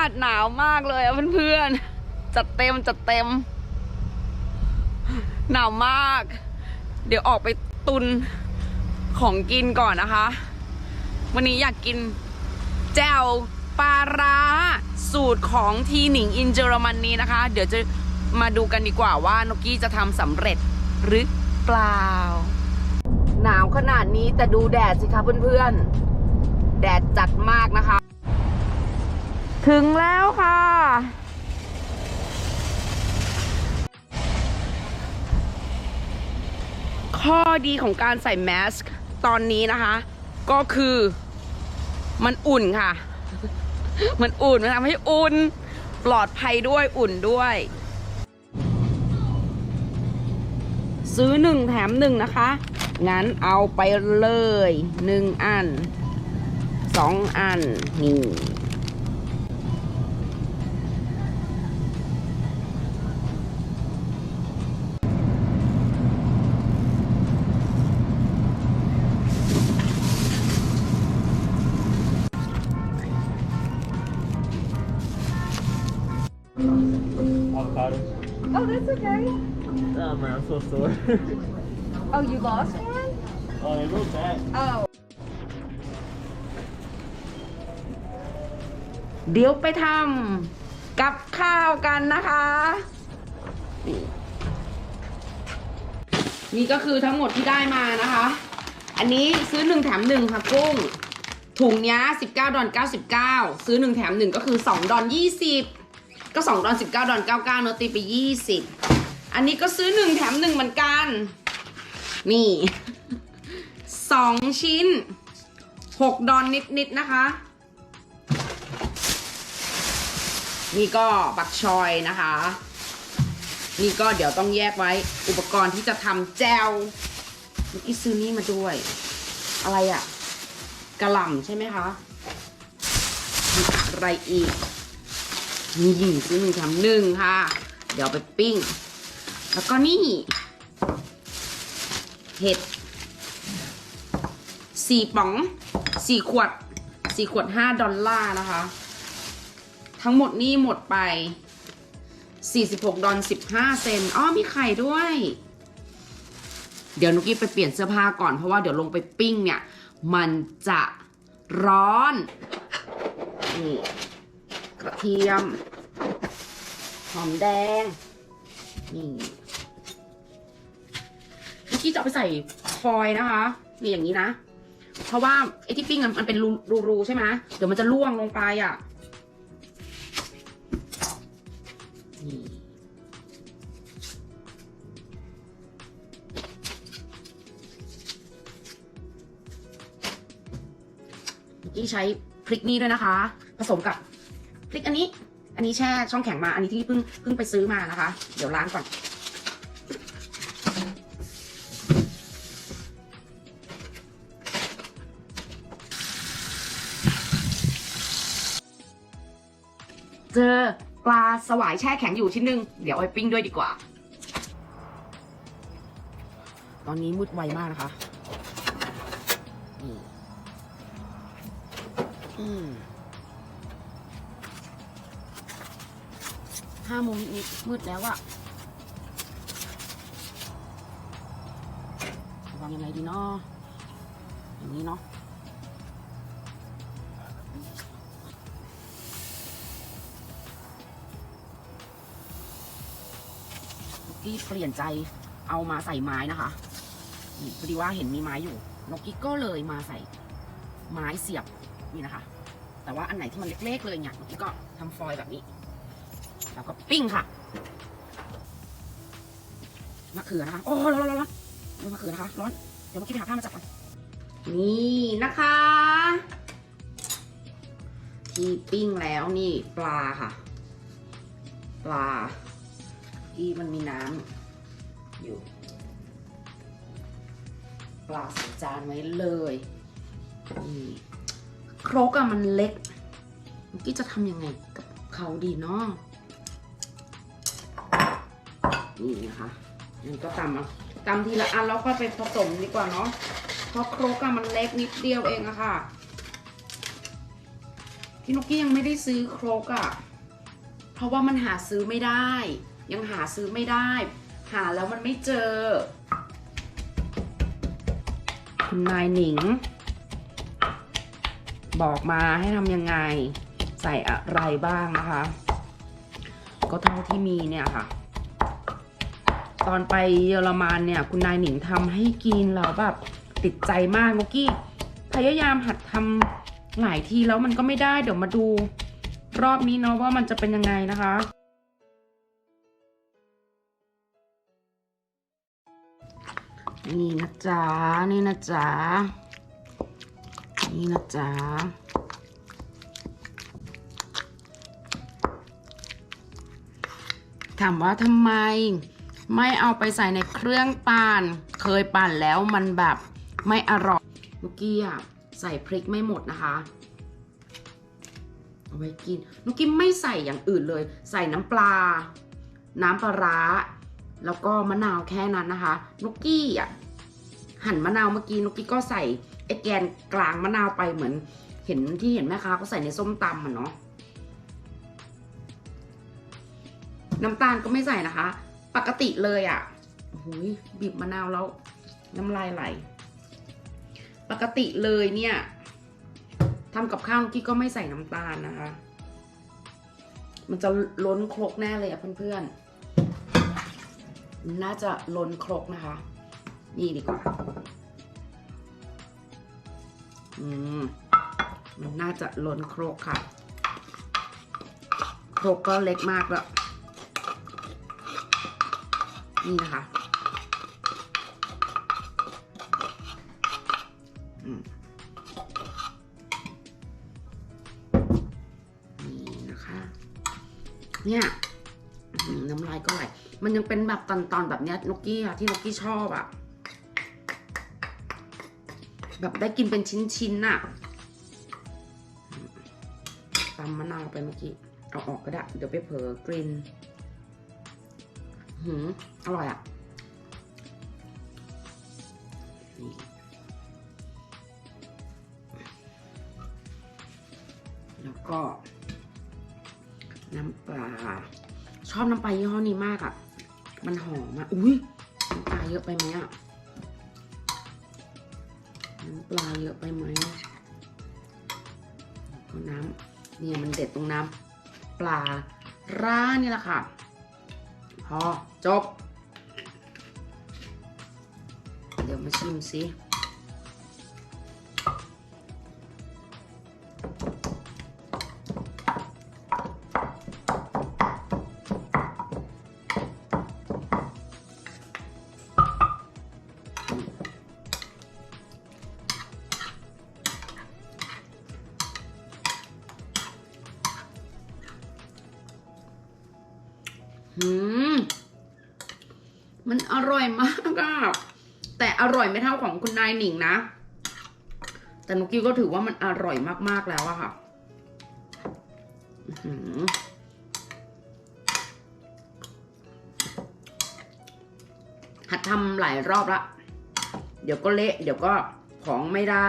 าศหนาวมากเลยอะเพื่อนๆ จัดเต็มจัดเต็ม หนาวมาก เดี๋ยวออกไปตุนของกินก่อนนะคะ วันนี้อยากกินแจ่วปลาร้าสูตรของทีหนิงอินเยอรมนีนะคะ เดี๋ยวจะมาดูกันดีกว่าว่านกกี้จะทำสำเร็จหรือเปล่า หนาวขนาดนี้แต่ดูแดดสิคะเพื่อนๆ แดดจัดมากนะคะ ถึงแล้วค่ะ ข้อดีของการใส่แมสก์ตอนนี้นะคะ ก็คือมันอุ่นค่ะ มันอุ่น มันทำให้อุ่น ปลอดภัยด้วยอุ่นด้วย ซื้อหนึ่งแถมหนึ่งนะคะ งั้นเอาไปเลยหนึ่งอันสองอันนี่ Oh, that's okay. Oh man, I'm so sore. Oh, you lost one? oh, they go back. Oh. เดี๋ยวไปทำกับข้าวกันนะคะนี่นี่ก็คือทั้งหมดที่ได้มานะคะ อันนี้ซื้อหนึ่งแถมหนึ่งค่ะกุ้ง ถุงเนี้ย19ดอล99 ซื้อหนึ่งแถมหนึ่งก็คือ2ดอล20 ก็2ดอล19ดอล99เนอะตีไป 20 อันนี้ก็ซื้อหนึ่งแถมหนึ่งเหมือนกัน นี่สองชิ้น 6 ดอลนิดๆนะคะ นี่ก็บักชอยนะคะ นี่ก็เดี๋ยวต้องแยกไว้อุปกรณ์ที่จะทำแจวเมื่อกี้ซื้อนี่มาด้วย อะไรอะกระหล่ำใช่ไหมคะ อะไรอีก นี่ซื้อหนึ่งทำหนึ่งค่ะ เดี๋ยวไปปิ้ง แล้วก็นี่ เห็ดสี่ป๋องสี่ขวดสี่ขวดห้าดอลลาร์นะคะ ทั้งหมดนี่หมดไป 46 ดอล15 เซนอ้อมีไข่ด้วย เดี๋ยวนุกกี้ไปเปลี่ยนเสื้อผ้าก่อนเพราะว่าเดี๋ยวลงไปปิ้งเนี่ย มันจะร้อนนี่ กระเทียม หอมแดง นี่นุกกี้จะเอาไปใส่ฟอยนะคะนี่อย่างนี้นะ เพราะว่าไอ้ที่ปิ้งมันเป็นรูรูใช่ไหมเดี๋ยวมันจะล่วงลงไปอะนี่เมื่อกี้ใช้พริกนี่ด้วยนะคะ ผสมกับ พริกอันนี้ อันนี้แช่ช่องแข็งมา อันนี้ที่เพิ่งเพิ่งไปซื้อมานะคะ เดี๋ยวล้างก่อน เจอปลาสวายแช่แข็งอยู่ชิ้นหนึ่งเดี๋ยวเอาไปปิ้งด้วยดีกว่า ตอนนี้มืดไวมากนะคะ อืม ห้าโมงนิดมืดแล้วอะวางยังไงดีเนาะอย่างนี้เนาะนกี้เปลี่ยนใจเอามาใส่ไม้นะคะพอดีว่าเห็นมีไม้อยู่นกกี้ก็เลยมาใส่ไม้เสียบนี่นะคะ แต่ว่าอันไหนที่มันเล็กๆเลยเนี่ยนกกี้ก็ทำฟอยล์แบบนี้ แล้วก็ปิ้งค่ะมะเขือนะคะโอ้ร้อนร้อนร้อนมะเขือนะคะร้อนเดี๋ยวนกกี้หาผ้ามาจับก่อนนี่นะคะ ที่ปิ้งแล้วนี่ปลาค่ะ ปลาที่มันมีน้ำอยู่ ปลาใส่จานไว้เลยนี่ครกอะมันเล็กเมื่อกี้จะทำยังไงกับเขาดีเนาะ นี่นะคะนี่ก็ตำเอาตำทีละอันแล้วค่อยไปผสมดีกว่าเนาะ เพราะครกอะมันเล็กนิดเดียวเองอะค่ะ พี่นุกกี้ยังไม่ได้ซื้อครกอะ่ะเพราะว่ามันหาซื้อไม่ได้ ยังหาซื้อไม่ได้ หาแล้วมันไม่เจอ คุณนายหนิง บอกมาให้ทำยังไง ใส่อะไรบ้างนะคะ ก็เท่าที่มีเนี่ยค่ะ ตอนไปเยอรมันเนี่ย คุณนายหนิงทำให้กินแล้วแบบติดใจมากนุกกี้พยายามหัดทำหลายทีแล้วมันก็ไม่ได้เดี๋ยวมาดูรอบนี้เนาะว่ามันจะเป็นยังไงนะคะ นี่นะจ๊ะ นี่นะจ๊ะ นี่นะจ๊ะถามว่าทำไม ไม่เอาไปใส่ในเครื่องปั่นเคยปั่นแล้วมันแบบไม่อร่อยนุกกี้อะใส่พริกไม่หมดนะคะเอาไว้กินนุกกี้ไม่ใส่อย่างอื่นเลย ใส่น้ำปลา น้ำปลาร้า แล้วก็มะนาวแค่นั้นนะคะนุกกี้อะหั่นมะนาวเมื่อกี้นุกกี้ก็ใส่ไอ้แกนกลางมะนาวไปเหมือน เห็นที่เห็นแม่ค้าเขาใส่ในส้มตำอะเนาะน้ำตาลก็ไม่ใส่นะคะ ปกติเลยอะ่ะโอ้โหยบีบมะนาวแล้ว น้ำลายไหล ปกติเลยเนี่ยทำกับข้าวกี้ก็ไม่ใส่น้ำตาลนะคะ มันจะล้นครกแน่เลยอะเพื่อนๆ น่าจะล้นครกนะคะ นี่ดีกว่า อืม มันน่าจะล้นครกค่ะ ครกก็เล็กมากแล้ว นี่นะคะนี่นะคะ เนี่ยน้ำลายก็ไหล มันยังเป็นแบบตอนๆแบบเนี้ยนกกี้อะที่นกกี้ชอบอะแบบได้กินเป็นชิ้นๆน่ะตำมะนาวไปเมื่อกี้ เอาออกก็ได้ เดี๋ยวไปเผลอกลิ่น หืมอร่อยอะแล้วก็ น้ำปลา ชอบน้ำปลายี่ห้อนี้มากอะ มันหอมอะ อุ้ยน้ำปลาเยอะไปไหมอะ น้ำปลาเยอะไปไหมก็น้ำเนี่ยมันเด็ดตรงน้ำปลาร้านี่แหละค่ะ พอจบ เดี๋ยวมาชิมสิ มันอร่อยมากอะแต่อร่อยไม่เท่าของคุณนายหนิงนะ แต่นุกี้ก็ถือว่ามันอร่อยมากๆแล้วอะค่ะหัดทำหลายรอบละ เดี๋ยวก็เละ เดี๋ยวก็ของไม่ได้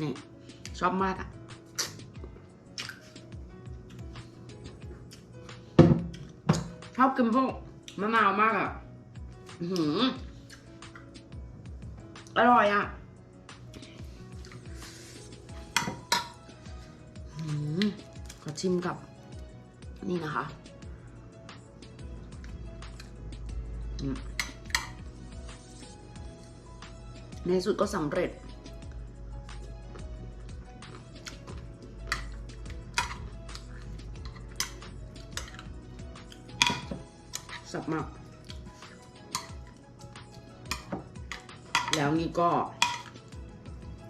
นี่ชอบมากอะชอบกินพวก มะนาวมากอะอื้อหืออร่อยอะหือขอชิมกับ นี่นะคะในสุดก็สำเร็จ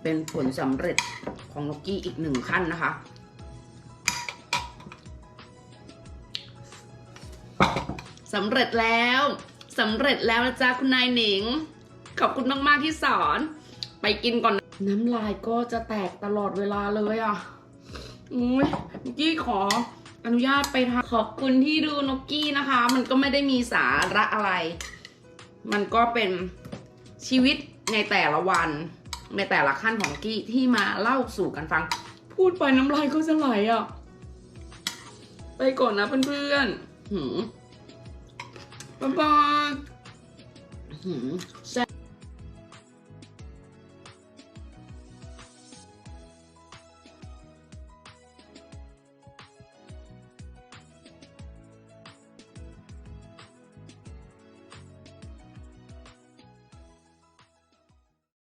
เป็นผลสำเร็จของล็อกกี้อีกหนึ่งขั้นนะคะ สำเร็จแล้วสำเร็จแล้วนะจ๊ะคุณนายหนิง ขอบคุณมาก ๆ ที่สอน ไปกินก่อนนะน้ำลายก็จะแตกตลอดเวลาเลยอะอุ้ยนกกี้ขออนุญาตไปทำขอบคุณที่ดูนกกี้นะคะ มันก็ไม่ได้มีสาระอะไร มันก็เป็นชีวิตในแต่ละวัน ในแต่ละขั้นของกี้ที่มาเล่าสู่กันฟัง พูดไปน้ำลายก็จะไหลอะ ไปก่อนนะเพื่อนๆหืมบ๊ายบายหืมแซ่